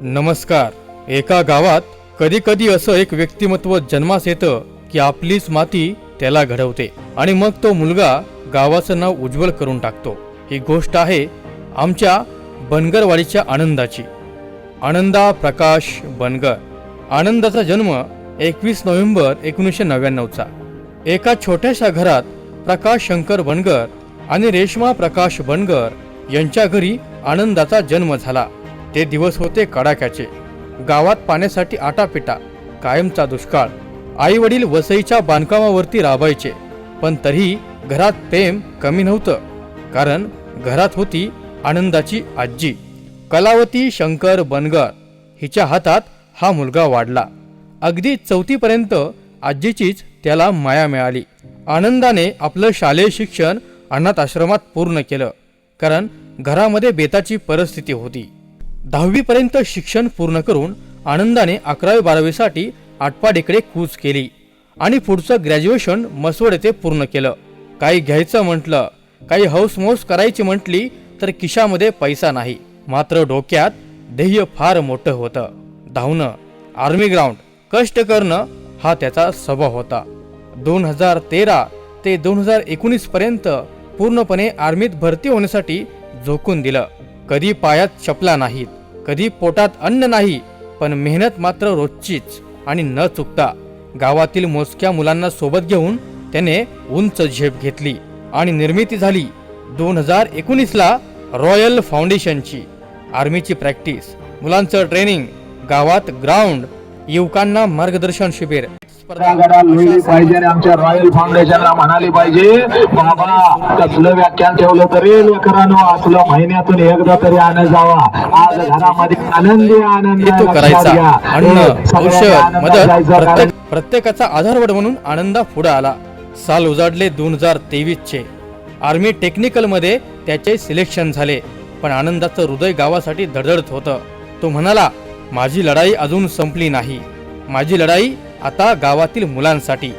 नमस्कार. एका गावात कधी कधी असं एक व्यक्तिमत्व जन्मास येतं की आपलीच माती त्याला घडवते आणि मग तो मुलगा गावाचं नाव उज्ज्वल करून टाकतो. ही गोष्ट आहे आमच्या बनगरवाडीच्या आनंदाची. आनंदा प्रकाश बनगर. आनंदाचा जन्म एकवीस नोव्हेंबर एकोणीसशे नव्याण्णवचा. एका छोट्याशा घरात प्रकाश शंकर बनगर आणि रेश्मा प्रकाश बनगर यांच्या घरी आनंदाचा जन्म झाला. ते दिवस होते कडाक्याचे. गावात पाण्यासाठी आटापिटा कायमचा दुष्काळ आई वडील वसईच्या बांधकामावरती राबायचे. पण तरीही घरात प्रेम कमी नव्हतं. कारण घरात होती आनंदाची आजी. कलावती शंकर बनगर. हिच्या हातात हा मुलगा वाढला. अगदी चौथीपर्यंत आजीचीच त्याला माया मिळाली. आनंदाने आपलं शालेय शिक्षण अनाथ आश्रमात पूर्ण केलं. कारण घरामध्ये बेताची परिस्थिती होती. दहावीपर्यंत शिक्षण पूर्ण करून आनंदाने अकरावी बारावीसाठी आटपाडीकडे कूच केली आणि पुढचं ग्रॅज्युएशन मसवड येथे पूर्ण केलं. काही घ्यायचं म्हटलं काही हौसमौस करायची म्हटली तर किशामध्ये पैसा नाही. मात्र डोक्यात ध्येय फार मोठं होतं. धावणं आर्मी ग्राउंड कष्ट करणं हा त्याचा स्वभाव होता. दोन हजार तेरा ते दोन हजार एकोणीस पर्यंत पूर्णपणे आर्मीत भरती होण्यासाठी झोकून दिलं. कधी पायात चपला नाहीत. कधी पोटात अन्न नाही पण मेहनत मात्र रोजचीच आणि न चुकता. गावातील मोजक्या मुलांना सोबत घेऊन त्याने उंच झेप घेतली आणि निर्मिती झाली दोन हजार एकोणीसला रॉयल फाउंडेशनची. आर्मीची प्रॅक्टिस मुलांचं ट्रेनिंग गावात ग्राउंड युवकांना मार्गदर्शन शिबिर. घडा लिहिली पाहिजे आणि आमच्या रॉयल फाउंडेशनला म्हणाली पाहिजे बाबा कसलं व्याख्यान ठेवलं तरी लेकरांनो असलं महिन्यातून एकदा तरी जावा. आज घरामध्ये आनंदी करायचा. अन्न औषध मदत जायचं प्रत्येक प्रत्येकाचा आधारवड म्हणून आनंदा पुढे आला. साल उजाडले दोन हजार तेवीस चे आर्मी टेक्निकलमध्ये त्याचे सिलेक्शन झाले. पण आनंदाचं हृदय गावासाठी धडधडत होतं. तो म्हणाला माझी लढाई अजून संपली नाही. माझी लढाई आता गावातील मुलांसाठी.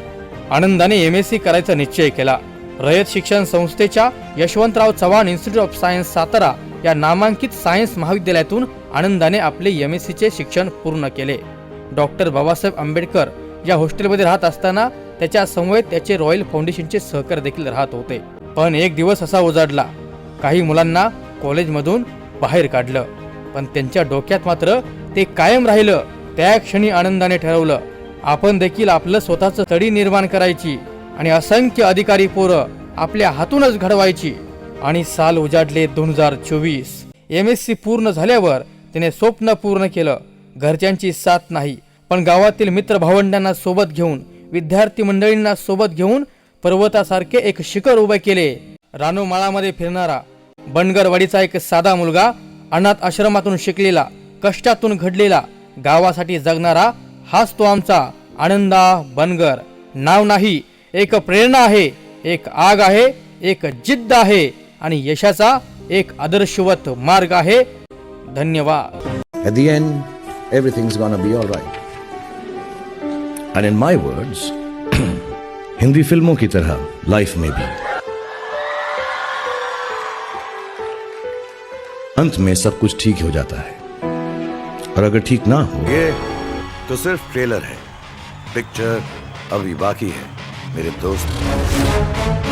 आनंदाने एम एस सी करायचा निश्चय केला. रयत शिक्षण संस्थेच्या Yashwantrao Chavan institute of science Satara या नामांकित सायन्स महाविद्यालयातून आनंदाने आपले एम एस सीचे शिक्षण पूर्ण केले. डॉक्टर बाबासाहेब आंबेडकर या हॉस्टेलमध्ये राहत असताना त्याच्या समवेत त्याचे रॉयल फाउंडेशनचे सहकार देखील राहत होते. पण एक दिवस असा उजाडला काही मुलांना कॉलेजमधून बाहेर काढलं. पण त्यांच्या डोक्यात मात्र ते कायम राहिलं. त्या क्षणी आनंदाने ठरवलं आपण देखील आपलं स्वतःचं तडी निर्माण करायची आणि असंख्य अधिकारी पोरं आपल्या हातूनच घडवायची. आणि साल उजाडले दोन हजार चोवीस. एम एस सी पूर्ण झाल्यावर त्याने स्वप्न पूर्ण केलं. घरच्यांची साथ नाही पण गावातील मित्र भावंडांना सोबत घेऊन विद्यार्थी मंडळींना सोबत घेऊन पर्वतासारखे एक शिखर उभे केले. रानोमाळामध्ये फिरणारा बनगरवाडीचा एक साधा मुलगा अनाथ आश्रमातून शिकलेला कष्टातून घडलेला गावासाठी जगणारा हाच तो आमचा आनंदा बनगर. नाव नाही एक प्रेरणा आहे एक आग आहे एक जिद्द आहे आणि यशाचा एक आदर्शवत मार्ग आहे. धन्यवाद. At the end, everything's gonna be alright. And in my words, Hindi फिल्मों की तरह लाइफ में भी अंत में सब कुछ ठीक हो जाता है और अगर ठीक ना हो ये तो सिर्फ ट्रेलर है। पिक्चर अभी बाकी है मेरे दोस्त।